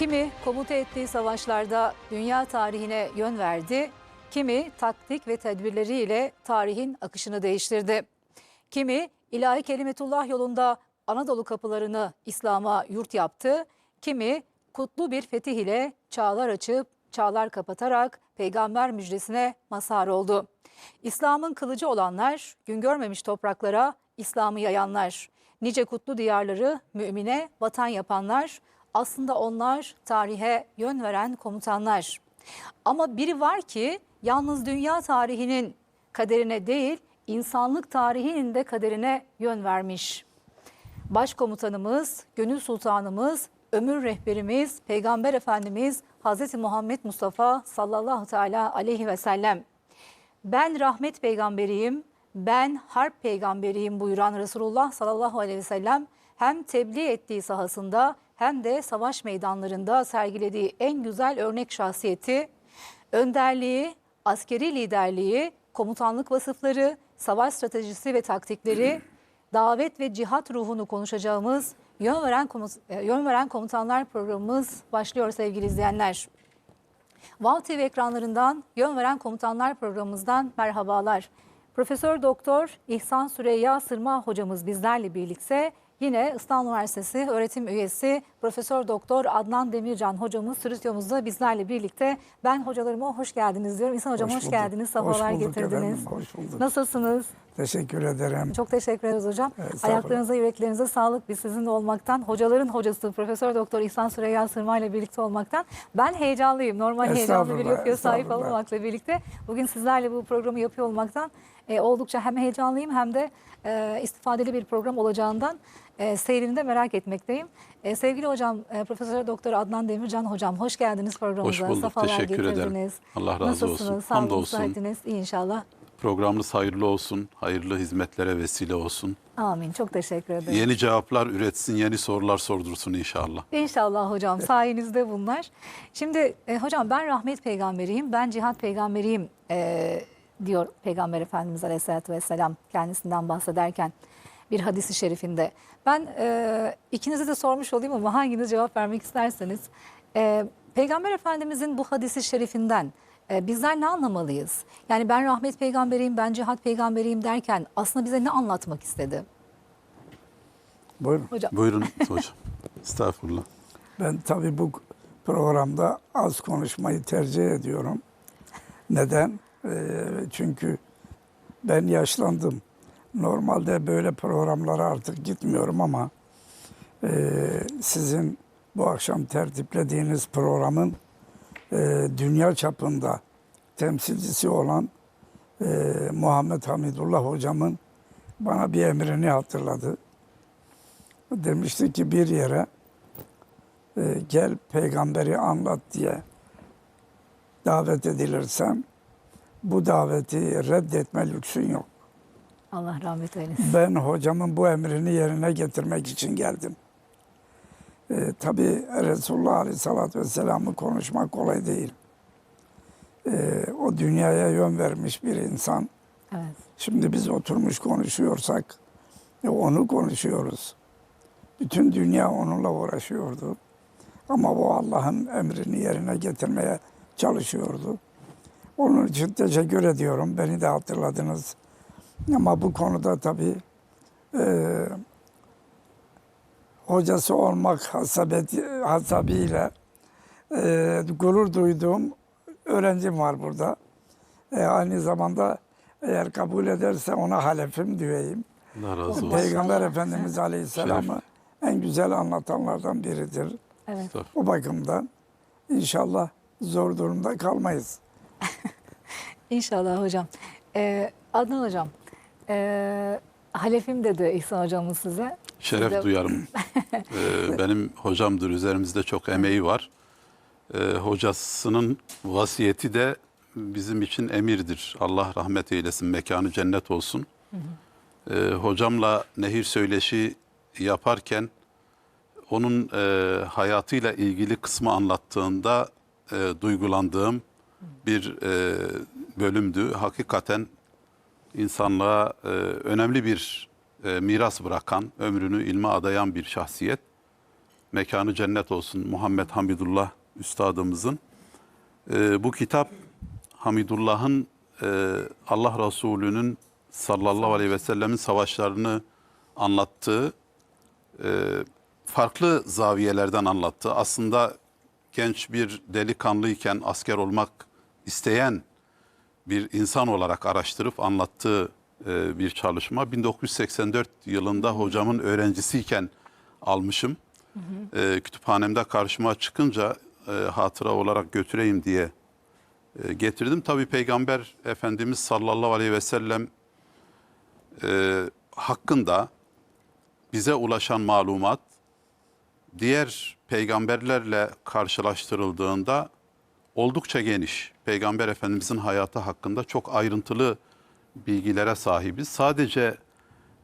Kimi komuta ettiği savaşlarda dünya tarihine yön verdi, kimi taktik ve tedbirleriyle tarihin akışını değiştirdi. Kimi ilahi kelimetullah yolunda Anadolu kapılarını İslam'a yurt yaptı, kimi kutlu bir fetih ile çağlar açıp çağlar kapatarak peygamber müjdesine mazhar oldu. İslam'ın kılıcı olanlar, gün görmemiş topraklara İslam'ı yayanlar, nice kutlu diyarları mümine vatan yapanlar, aslında onlar tarihe yön veren komutanlar. Ama biri var ki yalnız dünya tarihinin kaderine değil, insanlık tarihinin de kaderine yön vermiş. Başkomutanımız, gönül sultanımız, ömür rehberimiz, Peygamber Efendimiz Hz. Muhammed Mustafa sallallahu teala aleyhi ve sellem. Ben rahmet peygamberiyim, ben harp peygamberiyim buyuran Resulullah sallallahu aleyhi ve sellem hem tebliğ ettiği sahasında hem de savaş meydanlarında sergilediği en güzel örnek şahsiyeti, önderliği, askeri liderliği, komutanlık vasıfları, savaş stratejisi ve taktikleri, davet ve cihat ruhunu konuşacağımız Yön Veren, Komut- e, Yön Veren Komutanlar programımız başlıyor sevgili izleyenler. Vav TV ekranlarından Yön Veren Komutanlar programımızdan merhabalar. Profesör Doktor İhsan Süreyya Sırma hocamız bizlerle birlikte yine İstanbul Üniversitesi öğretim üyesi Profesör Doktor Adnan Demircan hocamız stüdyomuzda bizlerle birlikte. Ben hocalarıma hoş geldiniz diyorum. İhsan hocam hoş, bulduk. geldiniz, Hoş sabahlar getirdiniz. efendim, hoş bulduk. Nasılsınız? Teşekkür ederim. Çok teşekkür ederiz hocam. Evet. Ayaklarınıza, yüreklerinize sağlık. Biz sizinle olmaktan, hocaların hocası Profesör Doktor İhsan Süreyya Sırma ile birlikte olmaktan ben heyecanlıyım. Normal heyecanlı bir yapıya sahip olmamakla birlikte bugün sizlerle bu programı yapıyor olmaktan e, oldukça hem heyecanlıyım hem de e, istifadeli bir program olacağından e, seyrini de merak etmekteyim. E, sevgili hocam e, Profesör Doktor Adnan Demircan hocam hoş geldiniz programımıza. Hoş bulduk, Safalar teşekkür ederim. getirdiniz. Allah razı Nasılsınız? olsun. Sağlığınız, Hamdolsun. iyi inşallah. Programınız hayırlı olsun, hayırlı hizmetlere vesile olsun. Amin. Çok teşekkür ederim. Yeni cevaplar üretsin, yeni sorular sordursun inşallah. İnşallah hocam sayenizde bunlar. Şimdi e, hocam ben rahmet peygamberiyim, ben cihat peygamberiyim e, diyor Peygamber Efendimiz Aleyhisselatü Vesselam kendisinden bahsederken bir hadisi şerifinde. Ben e, ikinize de sormuş olayım ama hanginiz cevap vermek isterseniz. E, Peygamber Efendimizin bu hadisi şerifinden e, bizler ne anlamalıyız? Yani ben rahmet peygamberiyim, ben cihat peygamberiyim derken aslında bize ne anlatmak istedi? Buyurun. Hocam Buyurun hocam. Estağfurullah. Ben tabii bu programda az konuşmayı tercih ediyorum. Neden? Ee, çünkü ben yaşlandım. Normalde böyle programlara artık gitmiyorum ama e, sizin bu akşam tertiplediğiniz programın e, dünya çapında temsilcisi olan e, Muhammed Hamidullah hocamın bana bir emrini hatırladı. Demişti ki bir yere gel peygamberi anlat diye davet edilirsen bu daveti reddetme lüksün yok. Allah rahmet eylesin. Ben hocamın bu emrini yerine getirmek için geldim. E, Tabi Resulullah Aleyhisselatü Vesselam'ı konuşmak kolay değil. E, o dünyaya yön vermiş bir insan. Evet. Şimdi biz oturmuş konuşuyorsak e, onu konuşuyoruz. Bütün dünya onunla uğraşıyordu. Ama o Allah'ın emrini yerine getirmeye çalışıyordu. Onun için teşekkür ediyorum. Beni de hatırladınız. Ama bu konuda tabii e, hocası olmak hasabeti, hasabiyle e, gurur duyduğum öğrencim var burada. E, aynı zamanda eğer kabul ederse ona halefim diyeyim. Allah razı olsun. Peygamber Efendimiz Aleyhisselam'ı en güzel anlatanlardan biridir. Evet. O bakımdan inşallah zor durumda kalmayız. İnşallah hocam. Ee, Adnan hocam, ee, halefim dedi İhsan hocamız size. Şeref Siz de- duyarım. Ee, benim hocamdır, üzerimizde çok emeği var. Ee, hocasının vasiyeti de bizim için emirdir. Allah rahmet eylesin, mekanı cennet olsun. Ee, hocamla nehir söyleşi yaparken onun e, hayatıyla ilgili kısmı anlattığında e, duygulandığım bir e, bölümdü. Hakikaten insanlığa e, önemli bir e, miras bırakan, ömrünü ilme adayan bir şahsiyet. mekanı cennet olsun Muhammed Hamidullah Üstadımızın. Ee, bu kitap Hamidullah'ın e, Allah Resulü'nün sallallahu aleyhi ve sellemin savaşlarını anlattığı, e, farklı zaviyelerden anlattığı, aslında genç bir delikanlıyken asker olmak isteyen bir insan olarak araştırıp anlattığı e, bir çalışma. 1984 yılında hocamın öğrencisiyken almışım. E, kütüphanemde karşıma çıkınca e, hatıra olarak götüreyim diye e, getirdim. Tabii Peygamber Efendimiz sallallahu aleyhi ve sellem e, hakkında bize ulaşan malumat diğer peygamberlerle karşılaştırıldığında oldukça geniş. Peygamber Efendimizin hayatı hakkında çok ayrıntılı bilgilere sahibiz. Sadece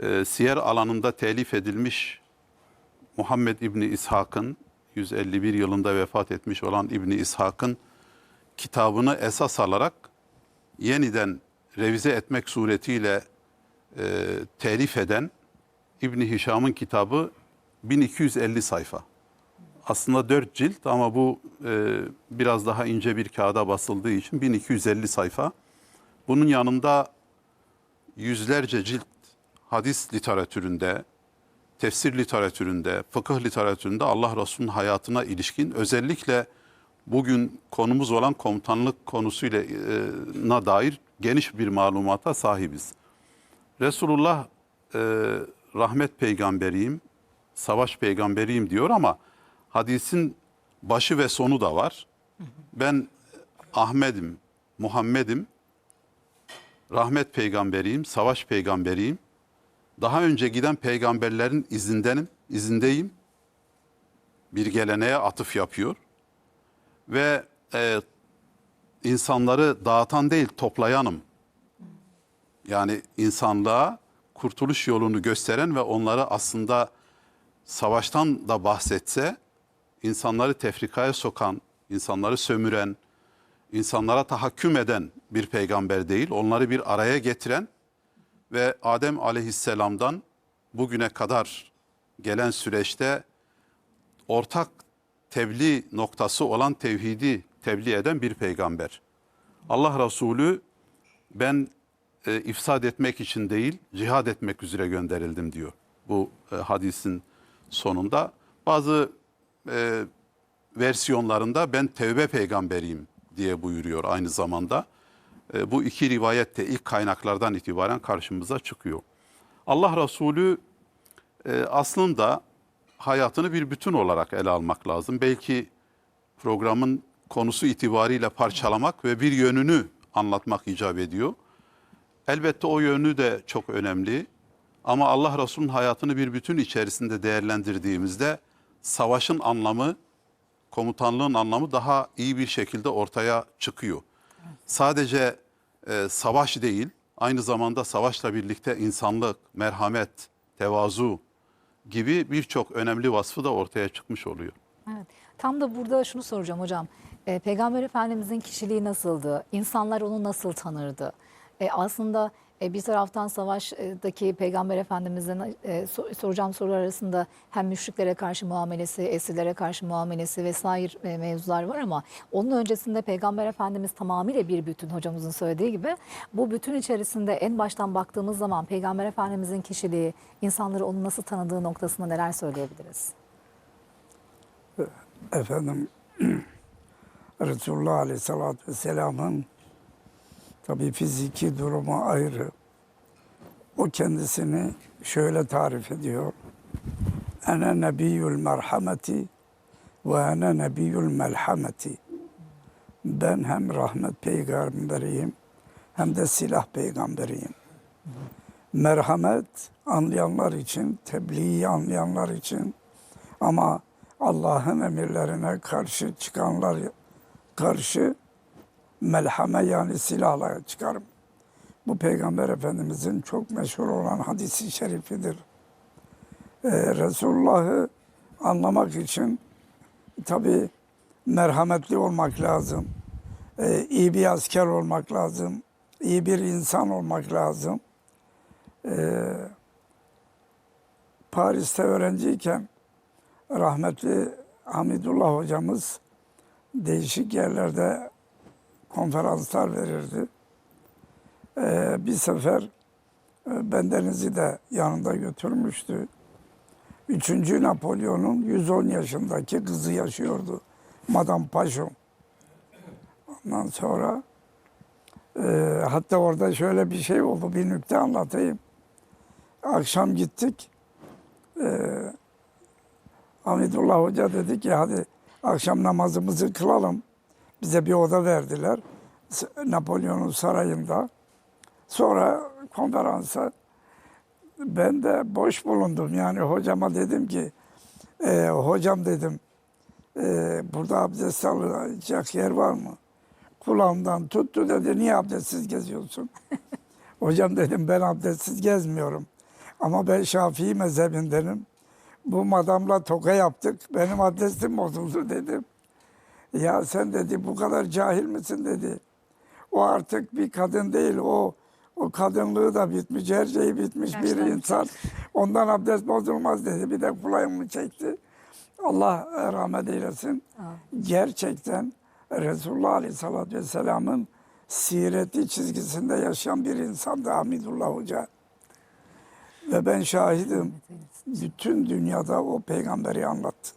e, siyer alanında telif edilmiş Muhammed İbni İshak'ın 151 yılında vefat etmiş olan İbni İshak'ın kitabını esas alarak yeniden revize etmek suretiyle e, telif eden İbni Hişam'ın kitabı 1250 sayfa. Aslında 4 cilt ama bu e, biraz daha ince bir kağıda basıldığı için 1250 sayfa. Bunun yanında yüzlerce cilt hadis literatüründe, tefsir literatüründe, fıkıh literatüründe Allah Resulü'nün hayatına ilişkin özellikle bugün konumuz olan komutanlık konusuyla e, na dair geniş bir malumata sahibiz. Resulullah e, rahmet peygamberiyim, savaş peygamberiyim diyor ama hadisin başı ve sonu da var. Ben Ahmet'im, Muhammed'im, rahmet peygamberiyim, savaş peygamberiyim. Daha önce giden peygamberlerin izindenim, izindeyim. Bir geleneğe atıf yapıyor. Ve e, insanları dağıtan değil toplayanım. Yani insanlığa kurtuluş yolunu gösteren ve onları aslında savaştan da bahsetse insanları tefrikaya sokan, insanları sömüren, insanlara tahakküm eden bir peygamber değil. Onları bir araya getiren ve Adem aleyhisselamdan bugüne kadar gelen süreçte ortak tebliğ noktası olan tevhidi tebliğ eden bir peygamber. Allah Resulü ben e, ifsad etmek için değil, cihad etmek üzere gönderildim diyor. Bu e, hadisin sonunda. Bazı e, versiyonlarında ben tevbe peygamberiyim diye buyuruyor aynı zamanda. E, bu iki rivayet de ilk kaynaklardan itibaren karşımıza çıkıyor. Allah Resulü e, aslında hayatını bir bütün olarak ele almak lazım. Belki programın konusu itibariyle parçalamak ve bir yönünü anlatmak icap ediyor. Elbette o yönü de çok önemli. Ama Allah Resulü'nün hayatını bir bütün içerisinde değerlendirdiğimizde savaşın anlamı, komutanlığın anlamı daha iyi bir şekilde ortaya çıkıyor. Sadece e, savaş değil, aynı zamanda savaşla birlikte insanlık, merhamet, tevazu gibi birçok önemli vasfı da ortaya çıkmış oluyor. Evet. Tam da burada şunu soracağım hocam. E, Peygamber Efendimizin kişiliği nasıldı? İnsanlar onu nasıl tanırdı? E, aslında bir taraftan savaştaki Peygamber Efendimizin e, sor- soracağım sorular arasında hem müşriklere karşı muamelesi, esirlere karşı muamelesi vesaire e, mevzular var ama onun öncesinde Peygamber Efendimiz tamamıyla bir bütün hocamızın söylediği gibi bu bütün içerisinde en baştan baktığımız zaman Peygamber Efendimizin kişiliği, insanları onu nasıl tanıdığı noktasında neler söyleyebiliriz? efendim Resulullah Aleyhisselatü Vesselam'ın tabi fiziki durumu ayrı. O kendisini şöyle tarif ediyor. Ene nebiyyül merhameti ve ene nebiyyül melhameti. Ben hem rahmet peygamberiyim hem de silah peygamberiyim. Merhamet anlayanlar için, tebliği anlayanlar için ama Allah'ın emirlerine karşı çıkanlar karşı melhame yani silahla çıkarım. Bu Peygamber Efendimizin çok meşhur olan hadisi şerifidir. Ee, Resulullah'ı anlamak için tabi merhametli olmak lazım. Ee, iyi bir asker olmak lazım. iyi bir insan olmak lazım. Ee, Paris'te öğrenciyken rahmetli Hamidullah hocamız değişik yerlerde konferanslar verirdi. Ee, bir sefer e, bendenizi de yanında götürmüştü. Üçüncü Napolyon'un 110 yaşındaki kızı yaşıyordu. Madame Pajon. Ondan sonra e, hatta orada şöyle bir şey oldu. Bir nükte anlatayım. Akşam gittik. E, Hamidullah Hoca dedi ki hadi akşam namazımızı kılalım. Bize bir oda verdiler. Napolyon'un sarayında. Sonra konferansa ben de boş bulundum. Yani hocama dedim ki "E, hocam dedim "e, burada abdest alacak yer var mı? Kulağımdan tuttu dedi niye abdestsiz geziyorsun? hocam dedim ben abdestsiz gezmiyorum. Ama ben Şafii mezhebindenim. Bu madamla toka yaptık. Benim abdestim bozuldu dedim. Ya sen dedi bu kadar cahil misin dedi. O artık bir kadın değil. O o kadınlığı da bitmiş, her şeyi bitmiş bir Yaşlanmış. insan. Ondan abdest bozulmaz dedi. Bir de kulağımı çekti. Allah rahmet eylesin. Gerçekten Resulullah Aleyhisselatü Vesselam'ın sireti çizgisinde yaşayan bir insandı Hamidullah Hoca. Ve ben şahidim. Bütün dünyada o peygamberi anlattı.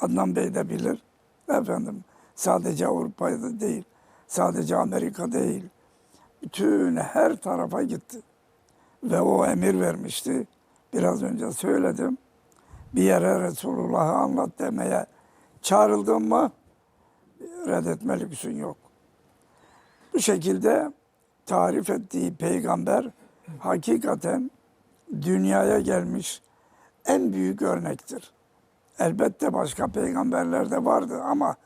Adnan Bey de bilir. Efendim sadece Avrupa'da değil, sadece Amerika değil. Bütün her tarafa gitti. Ve o emir vermişti. Biraz önce söyledim. Bir yere Resulullah'ı anlat demeye çağrıldın mı reddetme lüksün yok. Bu şekilde tarif ettiği peygamber hakikaten dünyaya gelmiş en büyük örnektir. Elbette başka peygamberler de vardı ama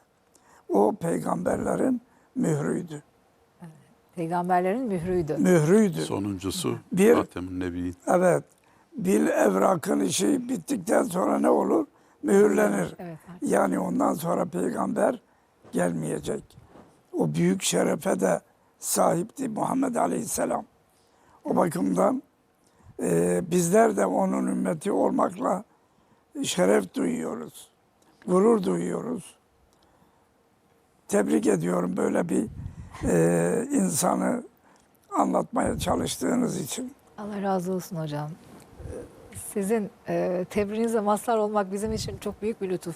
o peygamberlerin mührüydü. Peygamberlerin mührüydü. Mührüydü. Sonuncusu Bir- Hatem'in Nebi. Evet. Bil evrakın işi bittikten sonra ne olur? Mühürlenir. Evet. Yani ondan sonra peygamber gelmeyecek. O büyük şerefe de sahipti Muhammed Aleyhisselam. O bakımdan e, bizler de onun ümmeti olmakla şeref duyuyoruz. Gurur duyuyoruz. Tebrik ediyorum böyle bir e, insanı anlatmaya çalıştığınız için. Allah razı olsun hocam. Sizin e, tebriğinize mazhar olmak bizim için çok büyük bir lütuf.